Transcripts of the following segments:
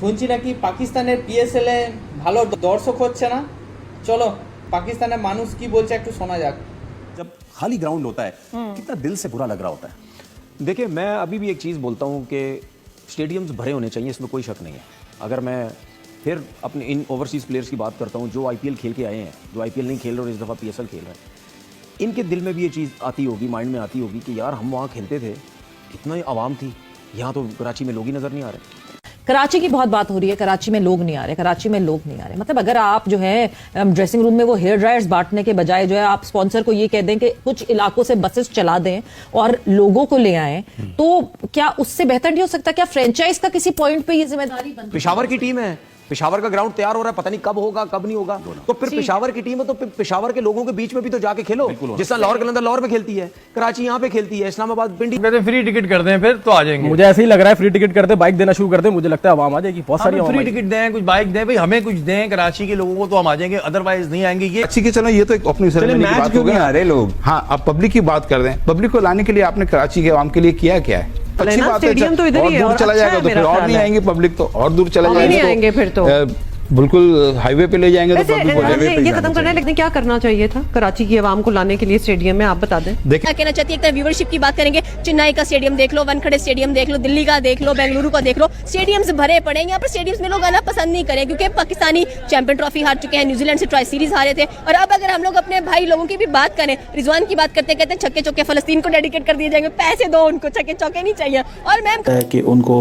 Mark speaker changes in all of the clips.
Speaker 1: শুনছি নাকি পাকিস্তানের পিএসএল এ ভালো দর্শক হচ্ছে না চলো পাকিস্তানের মানুষ কি বলছে একটু শোনা যাক
Speaker 2: जब खाली ग्राउंड होता है कितना दिल से बुरा लग रहा होता है
Speaker 3: देखिए मैं अभी भी एक चीज़ बोलता हूँ कि स्टेडियम्स भरे होने चाहिए इसमें कोई शक नहीं है अगर मैं फिर अपने इन ओवरसीज़ प्लेयर्स की बात करता हूँ जो आईपीएल खेल के आए हैं जो आईपीएल नहीं खेल रहे और इस दफ़ा पीएसएल खेल रहे हैं इनके दिल में भी ये चीज़ आती होगी माइंड में आती होगी कि यार हम वहाँ खेलते थे इतना ही आवाम थी यहाँ तो कराची में लोग ही नज़र नहीं आ रहे
Speaker 4: कराची की बहुत बात हो रही है। कराची में लोग नहीं आ रहे कराची में लोग नहीं आ रहे। मतलब अगर आप जो है ड्रेसिंग रूम में वो हेयर ड्रायर्स बांटने के बजाय जो है आप स्पॉन्सर को ये कह दें कि कुछ इलाकों से बसेस चला दें और लोगों को ले आए तो क्या उससे बेहतर नहीं हो सकता? क्या फ्रेंचाइज का किसी पॉइंट पे ये ज़िम्मेदारी
Speaker 3: पिशावर की टीम है। पेशावर का ग्राउंड तैयार हो रहा है पता नहीं कब होगा कब नहीं होगा। तो फिर पेशावर की टीम है तो पेशावर के लोगों के बीच में भी तो जाके खेलो जिस तरह लाहौर कलंदर लाहौर में खेलती है कराची यहाँ पे खेलती है इस्लामाबाद पिंडी
Speaker 5: कहते फ्री टिकट कर दें फिर तो आ जाएँगे।
Speaker 6: मुझे ऐसे ही लग रहा है फ्री टिकट करते बाइक देना शुरू कर दे। मुझे लगता है आवाम आ जाएगी बहुत सारी
Speaker 5: फ्री टिकट दें कुछ बाइक दें भाई हमें कुछ दें कराची के लोगों को तो हम आ जाएँगे अदरवाइज़ नहीं आएँगे। ये
Speaker 7: अच्छी की चलो ये तो अपनी
Speaker 8: मैच क्यों नहीं आ रहे लोग?
Speaker 7: हाँ अब पब्लिक की बात कर दें। पब्लिक को लाने के लिए आपने कराची के आवाम के लिए किया क्या है? अच्छी बात है
Speaker 9: तो इधर
Speaker 7: और
Speaker 9: ही और
Speaker 7: दूर चला
Speaker 9: अच्छा
Speaker 7: जाएगा तो फिर और नहीं आएँगे पब्लिक तो और दूर चला जाएँगे
Speaker 9: नहीं
Speaker 7: तो,
Speaker 9: आएँगे फिर तो।
Speaker 7: बिल्कुल हाईवे पे ले जाएँगे तो पे
Speaker 9: ये खत्म करना है लेकिन क्या करना चाहिए था? कराची की आवाम को लाने के लिए स्टेडियम में आप बता दें।
Speaker 7: देखिए
Speaker 10: क्या कहना चाहती है एक व्यूवरशिप की बात करेंगे। चेन्नई का स्टेडियम देख लो वनखड़े स्टेडियम देख लो दिल्ली का देख लो बेंगलुरु का देख लो। स्टेडियम्स भरे पड़े यहाँ पर स्टेडियम्स में लोग आना पसंद नहीं करें क्योंकि पाकिस्तानी चैंपियन ट्रॉफी हार चुके हैं न्यूजीलैंड से ट्राई सीरीज़ हारे थे। और अब अगर हम लोग अपने भाई लोगों की भी बात करें रिजवान की बात करते कहते हैं छक्के चौके फलस्तीन को डेडिकेट कर दिए जाएँगे पैसे दो उनको छक्के चौके नहीं चाहिए। और मैम
Speaker 8: कि उनको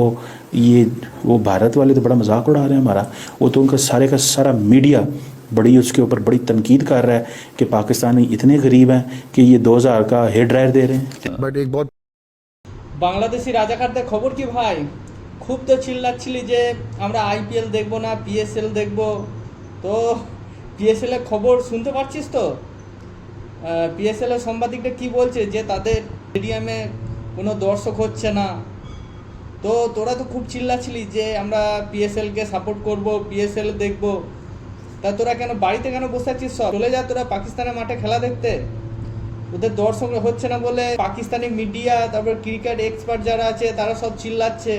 Speaker 8: ये वो भारत वाले तो बड़ा मजाक उड़ा रहे हैं हमारा वो तो उनका सारे का सारा मीडिया बड़ी उसके ऊपर बड़ी तनकीद कर रहा है कि पाकिस्तानी इतने गरीब हैं कि ये 2000 का हेयर ड्रायर दे रहे हैं
Speaker 7: बट एक बहुत
Speaker 1: বাংলাদেশি রাজাকারদের খবর কি ভাই খুব তো চিল্লাচ্ছিলি যে আমরা আইপিএল দেখবো না পিএসএল দেখবো তো পিএসএল এর খবর শুনতে পাচ্ছিস তো পিএসএল এর সাংবাদিকটা কি বলছে যে তাদের স্টেডিয়ামে কোনো দর্শক হচ্ছে না তো তোরা তো খুব চিল্লাচ্ছিলি যে আমরা পিএসএলকে সাপোর্ট করব পিএসএল দেখব। তা তোরা কেন, বাড়িতে কেন বসে আছিস সব? চলে যা তোরা পাকিস্তানের মাঠে খেলা দেখতে। ওদের দর্শক হচ্ছে না বলে পাকিস্তানি মিডিয়া তারপর ক্রিকেট এক্সপার্ট যারা আছে, তারা সব চিল্লাচ্ছে।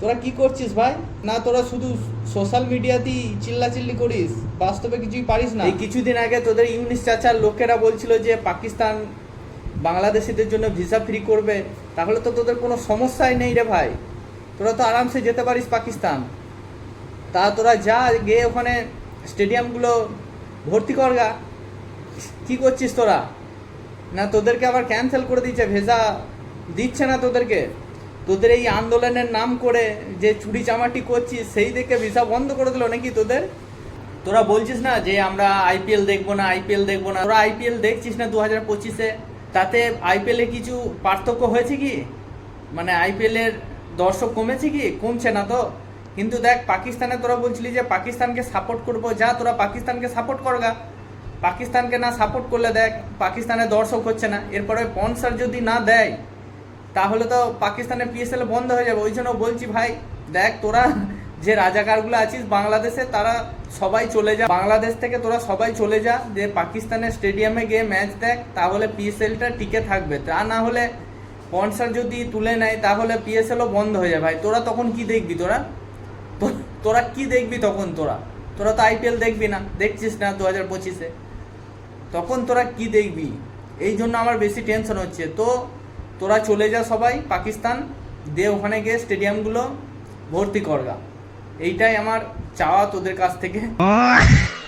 Speaker 1: তোরা কি করছিস ভাই? না তোরা শুধু সোশ্যাল মিডিয়াতেই চিল্লাচিল্লি করিস? বাস্তবে কিছুই পারিস না। এই কিছুদিন আগে তোদের ইউনিস চাচার লোকেরা বলছিল যে পাকিস্তান বাংলাদেশিদের জন্য ভিসা ফ্রি করবে, তাহলে তো তোদের কোনো সমস্যাই নেই রে ভাই। তোরা তো আরামসে যেতে পারিস পাকিস্তান। তা তোরা যা গিয়ে ওখানে স্টেডিয়ামগুলো ভর্তি করগা কি করছিস তোরা? না তোদেরকে আবার ক্যান্সেল করে দিচ্ছে ভেজা দিচ্ছে না তোদেরকে। তোদের এই আন্দোলনের নাম করে যে চুরি চামাটি করছিস, সেই দেখে ভিসা বন্ধ করে দিল নাকি তোদের? তোরা বলছিস না যে আমরা আইপিএল দেখব না আইপিএল দেখব না। তোরা আইপিএল দেখছিস না দু হাজার পঁচিশে? তাতে আইপিএলে কিছু পার্থক্য হয়েছে কি? মানে আইপিএলের দর্শক কমেছে কি? কমছে না তো। কিন্তু দেখ পাকিস্তানে তোরা বলছিলি যে পাকিস্তানকে সাপোর্ট করব, যা তোরা পাকিস্তানকে সাপোর্ট করগা। পাকিস্তানকে না সাপোর্ট করলে দেখ পাকিস্তানের দর্শক হচ্ছে না। এরপরে স্পন্সার যদি না দেয়, তাহলে তো পাকিস্তানের পিএসএল বন্ধ হয়ে যাবে। ওই জন্য বলছি ভাই, দেখ, তোরা যে রাজাকারগুলো আছিস বাংলাদেশে, তারা সবাই চলে যা। বাংলাদেশ থেকে তোরা সবাই চলে যা, যে পাকিস্তানের স্টেডিয়ামে গিয়ে ম্যাচ দেখ, তাহলে পিএসএলটা টিকে থাকবে। তা না হলে স্পন্সার যদি তুলে নেয়, তাহলে পিএসএলও বন্ধ হয়ে যাবে ভাই, তোরা তখন কি দেখবি তোরা? তোরা কি দেখবি তখন তোরা? তোরা তো আইপিএল দেখবি না। দেখছিস না দু হাজার পঁচিশে? তখন তোরা কি দেখবি? এই জন্য আমার বেশি টেনশন হচ্ছে। তো, তোরা চলে যা সবাই, পাকিস্তান দিয়ে ওখানে গিয়ে স্টেডিয়ামগুলো ভর্তি করগা এইটাই আমার চাওয়া তোদের কাছ থেকে।